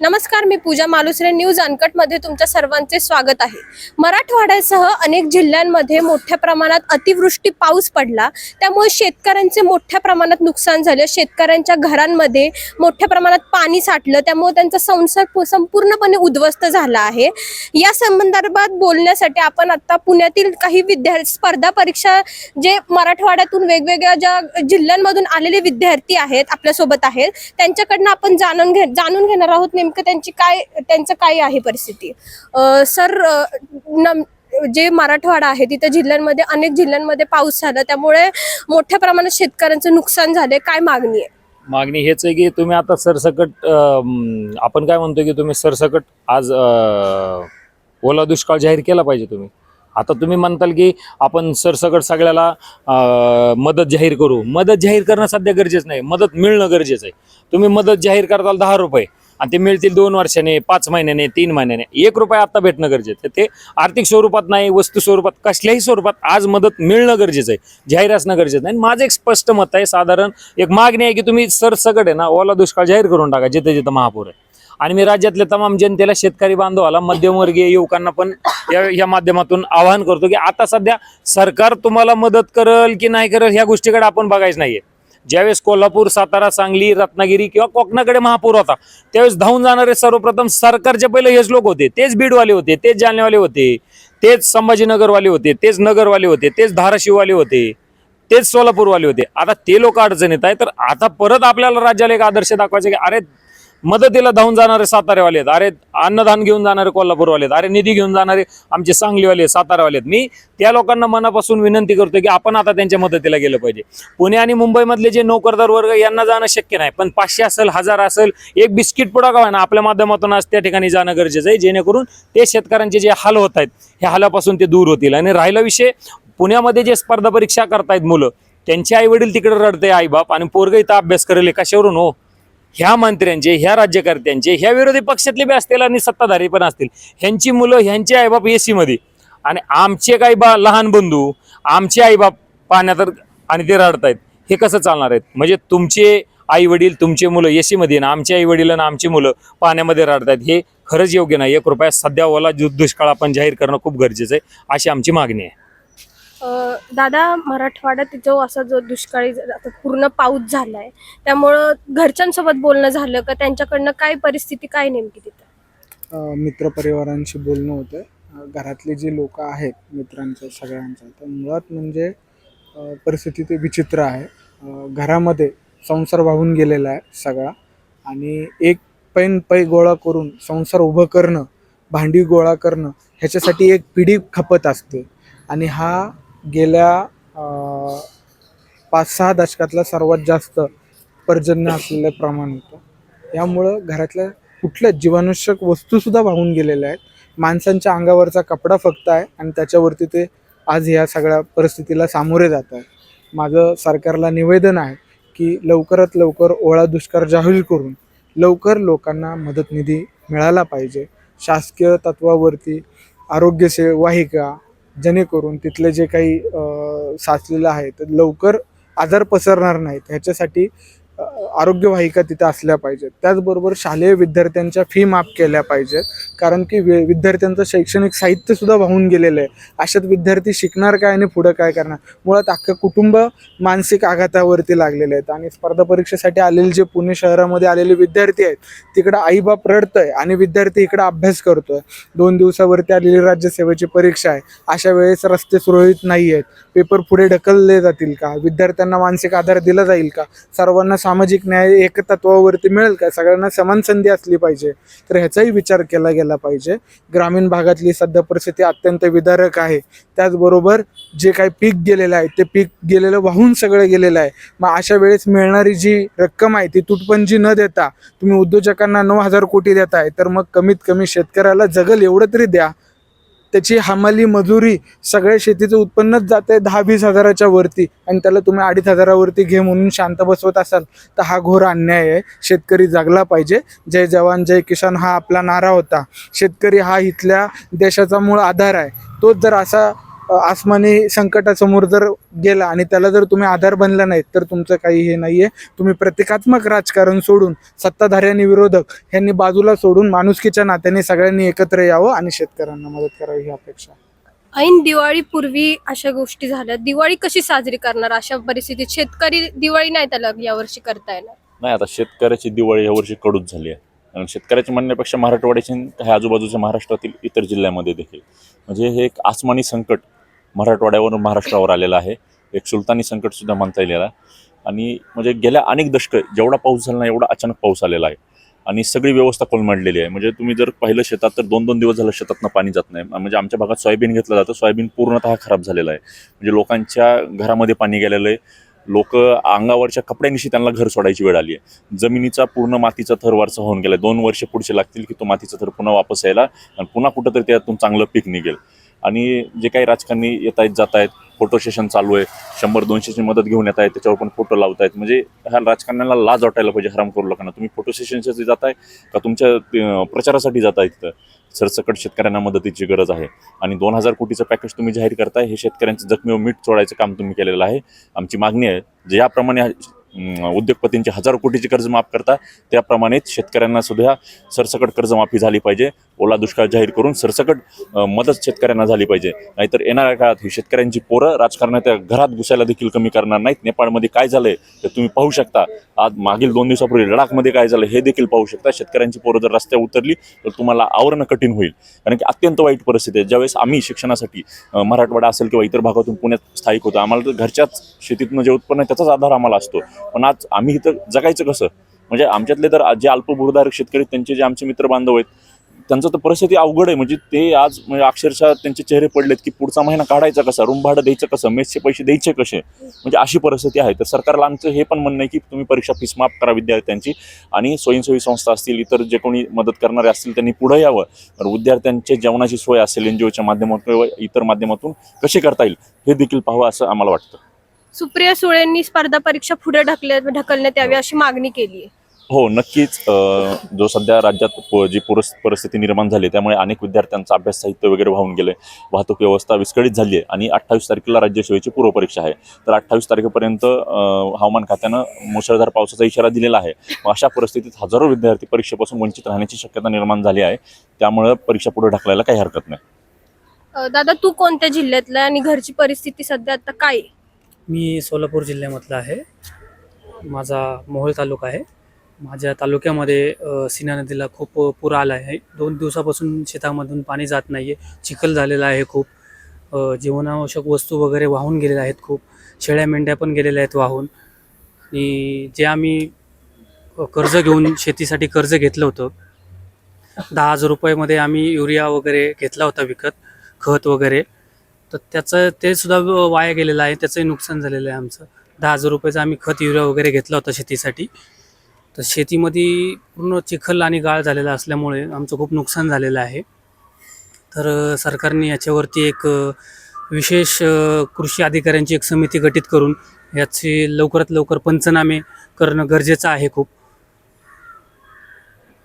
नमस्कार मी पूजा मालुसरे न्यूज अनकटमध्ये तुमच्या सर्वांचे स्वागत आहे. मराठवाड्यासह अनेक जिल्ह्यांमध्ये मोठ्या प्रमाणात अतिवृष्टी पाऊस पडला. त्यामुळे शेतकऱ्यांचे मोठ्या प्रमाणात नुकसान झालं. शेतकऱ्यांच्या घरांमध्ये मोठ्या प्रमाणात पाणी साठलं. त्यामुळे त्यांचा संसार संपूर्णपणे उद्ध्वस्त झाला आहे. या संदर्भात बोलण्यासाठी आपण आता पुण्यातील काही विद्यार्थी स्पर्धा परीक्षा जे मराठवाड्यातून वेगवेगळ्या ज्या जिल्ह्यांमधून आलेले विद्यार्थी आहेत आपल्यासोबत आहेत. त्यांच्याकडनं आपण जाणून घे जाणून घेणार आहोत नेमकं त्यांची काय त्यांचं काय आहे परिस्थिती? सर नम जे मराठवाडा आहे तिथे जिल्ह्यांमध्ये अनेक जिल्ह्यांमध्ये पाऊस झाला. त्यामुळे मोठ्या प्रमाणात शेतकऱ्यांचं नुकसान झाले काय मागणी आहे? मागणी हेच आहे की तुम्ही आता सरसकट आपण काय म्हणतो की तुम्ही सरसकट आज ओला दुष्काळ जाहीर केला पाहिजे तुम्ही. आता तुम्ही म्हणताल की आपण सरसकट सगळ्याला मदत जाहीर करू. मदत जाहीर करणं सध्या गरजेचं नाही. मदत मिळणं गरजेचं आहे. तुम्ही मदत जाहीर करताल दहा रुपये. आणि ते मिळतील दोन वर्षाने पाच महिन्याने तीन महिन्याने. एक रुपये आता भेटणं गरजेचं आहे. ते आर्थिक स्वरूपात नाही वस्तू स्वरूपात कसल्याही स्वरूपात आज मदत मिळणं गरजेचं आहे. जाहीर असणं गरजेचं नाही आणि माझं एक स्पष्ट मत आहे साधारण एक मागणी आहे की तुम्ही सरसकट आहे ना ओला दुष्काळ जाहीर करून टाका जिथे जिथं महापूर आहे. आणि मी राज्यातल्या तमाम जनतेला शेतकरी बांधवाला मध्यमवर्गीय युवकांना पण या या माध्यमातून आवाहन करतो की आता सध्या सरकार तुम्हाला मदत करल की नाही करल ह्या गोष्टीकडे आपण बघायचं नाहीये. ज्यावेळेस कोल्हापूर सातारा सांगली रत्नागिरी किंवा कोकणाकडे महापूर होता त्यावेळेस धावून जाणारे सर्वप्रथम सरकारचे पहिले हेच लोक होते. तेच बीडवाले होते तेच जालनेवाले होते तेच संभाजीनगरवाले होते तेच नगरवाले होते तेच धाराशिववाले होते तेच सोलापूरवाले होते. आता ते लोक अडचणीत आहे. तर आता परत आपल्याला राज्याला एक आदर्श दाखवायचे की अरे मदतीला धावून जाणारे सातारेवाले आहेत. अरे अन्नदान घेऊन जाणारे कोल्हापूरवाले आहेत. अरे निधी घेऊन जाणारे आमचे सांगलीवाले आहेत, सातारावाले आहेत. मी त्या लोकांना मनापासून विनंती करतो की आपण आता त्यांच्या मदतीला गेलं पाहिजे. पुणे आणि मुंबईमधले जे नोकरदार वर्ग यांना जाणं शक्य नाही. पण पाचशे असेल हजार असेल एक बिस्किट पुडा का ना आपल्या माध्यमातून आज त्या ठिकाणी जाणं गरजेचं आहे. जेणेकरून ते शेतकऱ्यांचे जे हाल होत आहेत ह्या हालापासून ते दूर होतील. आणि राहिला विषय पुण्यामध्ये जे स्पर्धा परीक्षा करतायत मुलं त्यांचे आई वडील तिकडे रडते आईबाप आणि पोरग इथं अभ्यास करेल कशावरून हो. ह्या मंत्र्यांचे ह्या राज्यकर्त्यांचे ह्या विरोधी पक्षातले बी असतील आणि सत्ताधारी पण असतील. ह्यांची मुलं ह्यांचे आईबाप एसी मध्ये आणि आमचे काही बा लहान बंधू आमचे आईबाप पाण्यात आणि ते रडतायत. हे कसं चालणार आहेत? म्हणजे तुमचे आई वडील तुमचे मुलं एसी मध्ये ना आमचे आई वडील आणि आमची मुलं पाण्यामध्ये रडतायत हे खरंच योग्य नाही. कृपया सध्या ओला दुष्काळ आपण जाहीर करणं खूप गरजेचं आहे अशी आमची मागणी आहे. दादा मराठवाड्यात जो असा जो दुष्काळी आता पूर्ण पाऊस झालाय त्यामुळं घरच्यांसोबत बोलणं झालं का? त्यांच्याकडनं काय परिस्थिती काय नेमकी तिथं? मित्रपरिवारांशी बोलणं होतं. घरातले जे लोक आहेत मित्रांचं सगळ्यांचं तर मुळात म्हणजे परिस्थिती ते विचित्र आहे. घरामध्ये संसार वाहून गेलेला आहे सगळा आणि एक पैन पै गोळा करून संसार उभं करणं भांडी गोळा करणं ह्याच्यासाठी एक पिढी खपत असते. आणि हा गेल्या पाच सहा दशकातला सर्वात जास्त पर्जन्य असलेलं प्रमाण होतं. यामुळं घरातल्या कुठल्या जीवाणूषक वस्तूसुद्धा वाहून गेलेल्या आहेत. माणसांच्या अंगावरचा कपडा फक्त आहे आणि त्याच्यावरती ते आज ह्या सगळ्या परिस्थितीला सामोरे जात आहेत. माझं सरकारला निवेदन आहे की लवकरात लवकर ओळा दुष्काळ जाहीर करून लवकर लोकांना मदत निधी मिळाला पाहिजे. शासकीय तत्वावरती आरोग्य सेवाहिका जेणेकरून तिथलं जे काही साचलेलं आहे तर लवकर आजार पसरणार नाहीत. ह्याच्यासाठी आरोग्यवाहिका तिथे असल्या पाहिजेत. त्याचबरोबर शालेय विद्यार्थ्यांच्या फी माफ केल्या पाहिजेत. कारण की वि विद्यार्थ्यांचं शैक्षणिक साहित्यसुद्धा वाहून गेलेलं आहे. अशात विद्यार्थी शिकणार काय आणि पुढं काय करणार? मुळात अख्खं कुटुंब मानसिक आघातावरती लागलेले आहेत. आणि स्पर्धा परीक्षेसाठी आलेले जे पुणे शहरामध्ये आलेले विद्यार्थी आहेत तिकडं आईबाप रडतंय आणि विद्यार्थी इकडं अभ्यास करतोय. दोन दिवसावरती आलेली राज्यसेवेची परीक्षा आहे. अशा वेळेस रस्ते सुरळीत नाही आहेत पेपर पुढे ढकलले जातील का? विद्यार्थ्यांना मानसिक आधार दिला जाईल का? सर्वांना सामाजिक न्याय एकतत्वावरती मिळेल का? सगळ्यांना समान संधी असली पाहिजे. तर ह्याचाही विचार केला गेला पाहिजे. ग्रामीण भागातली सध्या परिस्थिती अत्यंत विदारक आहे. त्याचबरोबर जे काही पीक गेलेलं आहे ते पीक गेलेलं वाहून सगळं गेलेलं आहे. मग अशा वेळेस मिळणारी जी रक्कम आहे ती तुटपंजी न देता तुम्ही उद्योजकांना नऊ हजार कोटी देताय तर मग कमीत कमी शेतकऱ्याला जगल एवढं तरी द्या. त्याची हमाली मजुरी सगळ्या शेतीचं उत्पन्नच जात आहे दहा वीस हजाराच्या वरती. आणि त्याला तुम्ही अडीच हजारावरती घे म्हणून शांत बसवत असाल तर हा घोर अन्याय आहे. शेतकरी जागला पाहिजे. जय जवान जय किसान हा आपला नारा होता. शेतकरी हा इथल्या देशाचा मूळ आधार आहे. तोच जर असा आसमानी संकटासमोर जर गेला आणि त्याला जर तुम्ही आधार बनला नाहीत तर तुमचं काही हे नाही आहे तुम्ही प्रतिकात्मक राजकारण सोडून सत्ताधारी आणि विरोधक यांनी बाजूला सोडून माणुसकीच्या नात्याने सगळ्यांनी एकत्र यावं आणि शेतकऱ्यांना मदत करावी ही अपेक्षा ऐन दिवाळीपूर्वी अशा गोष्टी झाल्या. दिवाळी कशी साजरी करणार अशा परिस्थितीत? शेतकरी दिवाळी नाही त्याला यावर्षी करता येणार. नाही आता शेतकऱ्याची दिवाळी यावर्षी कडूच झाली आहे. कारण शेतकऱ्याची म्हणण्यापेक्षा मराठवाड्याची काही आजूबाजूच्या महाराष्ट्रातील इतर जिल्ह्यामध्ये देखील. म्हणजे हे एक आसमानी संकट मराठवाड्यावरून महाराष्ट्रावर आलेला आहे. एक सुलतानी संकट सुद्धा म्हणता येईल याला. आणि म्हणजे गेल्या अनेक दशक जेवढा पाऊस झाला ना एवढा अचानक पाऊस आलेला आहे. आणि सगळी व्यवस्था कोलमडलेली आहे. म्हणजे तुम्ही जर पाहिलं शेतात तर दोन दोन दिवस झालं शेतातनं पाणी जात नाही. म्हणजे आमच्या भागात सोयाबीन घेतलं जातं. सोयाबीन पूर्णतः खराब झालेलं आहे. म्हणजे लोकांच्या घरामध्ये पाणी गेलेलं आहे. लोक अंगावरच्या कपड्यांशी त्यांना घर सोडायची वेळ आली आहे. जमिनीचा पूर्ण मातीचा थर वारसा होऊन गेला दोन वर्ष पुढचे लागतील की तो मातीचा थर पुन्हा वापस यायला आणि पुन्हा कुठंतरी त्यातून चांगलं पीक निघेल. आणि जे काही राजकारणी येत आहेत जात आहेत फोटो सेशन चालू आहे शंभर दोनशेची मदत घेऊन येत आहेत त्याच्यावर पण फोटो लावत आहेत. म्हणजे ह्या राजकारण्याला लाज वाटायला पाहिजे हराम करू लोकांना. तुम्ही फोटो सेशनसाठी आहे का तुमच्या प्रचारासाठी जात आहे तिथं सरसकट शेतकऱ्यांना मदतीची गरज आहे. आणि दोन हजार कोटीचं पॅकेज तुम्ही जाहीर करताय हे शेतकऱ्यांचं जखमीवर मीठ चोळायचं काम तुम्ही केलेलं आहे. आमची मागणी आहे ज्याप्रमाणे उद्योगपतींचे हजारो कोटीची कर्ज माफ करता त्याप्रमाणेच शेतकऱ्यांना सुद्धा सरसकट कर्जमाफी झाली पाहिजे. ओला दुष्काळ जाहीर करून सरसकट मदत शेतकऱ्यांना झाली पाहिजे. नाहीतर येणाऱ्या काळात ही शेतकऱ्यांची पोरं राजकारणाच्या घरात घुसायला देखील कमी करणार नाहीत. नेपाळमध्ये काय झालंय ते तुम्ही पाहू शकता. आज मागील दोन दिवसापूर्वी लडाखमध्ये काय झालं हे देखील पाहू शकता. शेतकऱ्यांची पोरं जर रस्त्यावर उतरली तर तुम्हाला आवरणं कठीण होईल. कारण की अत्यंत वाईट परिस्थिती आहे. ज्यावेळेस आम्ही शिक्षणासाठी मराठवाडा असेल किंवा इतर भागातून पुण्यात स्थायिक होतो आम्हाला तर घरच्याच शेतीतनं जे उत्पन्न आहे त्याचाच आधार आम्हाला असतो. पण आज आम्ही इथं जगायचं कसं? म्हणजे आमच्यातले तर जे अल्पभूधारक शेतकरी त्यांचे जे आमचे मित्र बांधव आहेत त्यांचं तर परिस्थिती अवघड आहे. म्हणजे ते आज म्हणजे अक्षरशः त्यांचे चेहरे पडलेत की पुढचा महिना काढायचा कसा? रूम भाडं द्यायचं कसं? मेसचे पैसे द्यायचे कसे? म्हणजे अशी परिस्थिती आहे. तर सरकारला आमचं हे पण म्हणणं आहे की तुम्ही परीक्षा फीस माफ करा विद्यार्थ्यांची आणि स्वयंसेवी संस्था असतील इतर जे कोणी मदत करणारे असतील त्यांनी पुढे यावं. तर विद्यार्थ्यांच्या जेवणाची सोय असेल एन जी ओच्या माध्यमातून किंवा इतर माध्यमातून कसे करता येईल हे देखील पाहावं असं आम्हाला वाटतं. सुप्रिया सुळेंनी स्पर्धा परीक्षा पुढे ढकल्या ढकलण्यात यावी अशी मागणी केली आहे. हो नक्कीच. जो सध्या राज्यात प- जी पुरस परिस्थिती निर्माण झाली त्यामुळे अनेक विद्यार्थ्यांचं अभ्यास साहित्य वगैरे वाहून गेले वाहतूक व्यवस्था विस्कळीत झाली आहे आणि अठ्ठावीस तारखेला राज्यसेवेची पूर्वपरीक्षा आहे. तर अठ्ठावीस तारखेपर्यंत हवामान खात्यानं मुसळधार पावसाचा इशारा दिलेला आहे. मग अशा परिस्थितीत हजारो विद्यार्थी परीक्षेपासून वंचित राहण्याची शक्यता निर्माण झाली आहे. त्यामुळे परीक्षा पुढे ढकलायला काही हरकत नाही. दादा तू कोणत्या जिल्ह्यातला आहे आणि घरची परिस्थिती सध्या आता काय? मी सोलापूर जिल्ह्यामधला आहे. माझा मोहोळ तालुका आहे. माझ्या तालुक्यामध्ये सिन्हा सीना नदीला खूप पूर आला आहे. दोन दिवसापासून शेतामधून पाणी जात नाही आहे चिखल झालेला आहे खूप. जीवनावश्यक वस्तू वगैरे वाहून गेलेल्या आहेत खूप. शेळ्या मेंढ्या पण गेलेल्या आहेत वाहून. आणि जे आम्ही कर्ज घेऊन शेतीसाठी कर्ज घेतलं होतं. दहा हजार रुपयामध्ये आम्ही युरिया वगैरे घेतला होता विकत खत वगैरे. तर त्याचं ते सुद्धा वाया गेलेलं आहे. त्याचंही नुकसान झालेलं आहे आमचं. दहा हजार रुपयाचं आम्ही खत युरिया वगैरे घेतला होता शेतीसाठी. तर शेतीमध्ये पूर्ण चिखल आणि गाळ झालेला असल्यामुळे आमचं खूप नुकसान झालेलं आहे. तर सरकारने याच्यावरती एक विशेष कृषी अधिकाऱ्यांची एक समिती गठीत करून याची लवकरात लवकर पंचनामे करणं गरजेचं आहे खूप.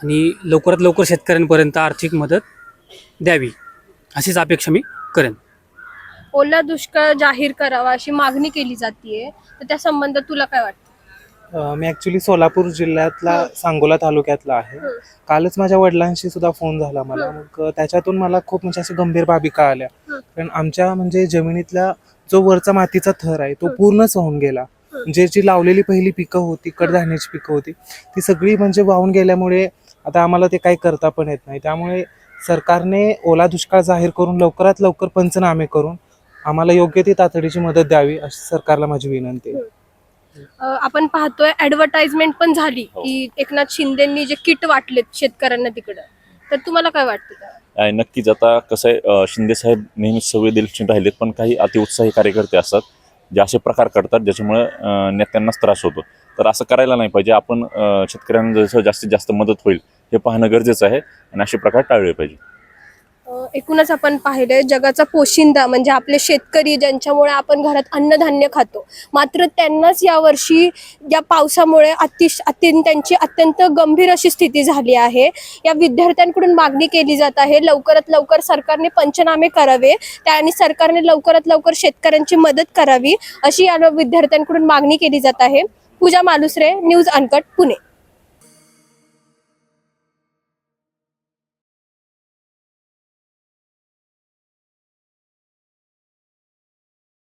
आणि लवकरात लवकर शेतकऱ्यांपर्यंत आर्थिक मदत द्यावी अशीच अपेक्षा मी करेन. ओला दुष्काळ जाहीर करावा अशी मागणी केली जाते तर त्या संबंधात तुला काय वाटतं? अ, मी ॲक्च्युली सोलापूर जिल्ह्यातला सांगोला तालुक्यातला आहे. हं. कालच माझ्या वडिलांशी सुद्धा फोन झाला मला. मग अ, त्याच्यातून मला खूप म्हणजे अशा गंभीर बाबी कळाल्या. हं. कारण आमच्या म्हणजे जमिनीतला जो वरचा मातीचा थर आहे तो हं. पूर्णच वाहून गेला. हं. जे जी लावलेली पहिली पिकं होती कडधान्याची पिकं होती ती सगळी म्हणजे वाहून गेल्यामुळे आता आम्हाला ते काही करता पण येत नाही. त्यामुळे सरकारने ओला दुष्काळ जाहीर करून लवकरात लवकर पंचनामे करून आम्हाला योग्य ती तातडीची मदत द्यावी अशी सरकारला माझी विनंती आहे. आपण पाहतोय ऍडव्हर्टाइजमेंट पण झाली हो. की एकनाथ शिंदेनी जे किट वाटलेत शेतकऱ्यांना तिकडं तर तुम्हाला काय वाटतं? आहे नक्कीच आता कसं आहे शिंदे साहेब नेहमीच संवेदनशील राहिलेत पण काही अतिउत्साही कार्यकर्ते असतात जे असे प्रकार करतात ज्याच्यामुळे नेत्यांनाच त्रास होतो तर असं करायला नाही पाहिजे आपण शेतकऱ्यांना जसं जास्तीत जास्त मदत होईल हे पाहणं गरजेचं आहे आणि असे प्रकार टाळले पाहिजे एकूणच आपण पाहिलंय जगाचा पोशिंदा म्हणजे आपले शेतकरी ज्यांच्यामुळे आपण घरात अन्नधान्य खातो. मात्र त्यांनाच यावर्षी या पावसामुळे अतिश अत्यंत त्यांची अत्यंत गंभीर अशी स्थिती झाली आहे. या विद्यार्थ्यांकडून मागणी केली जात आहे लवकरात लवकर सरकारने पंचनामे करावे त्या आणि सरकारने लवकरात लवकर शेतकऱ्यांची मदत करावी अशी या विद्यार्थ्यांकडून मागणी केली जात आहे. Pooja Malusare news uncut Pune.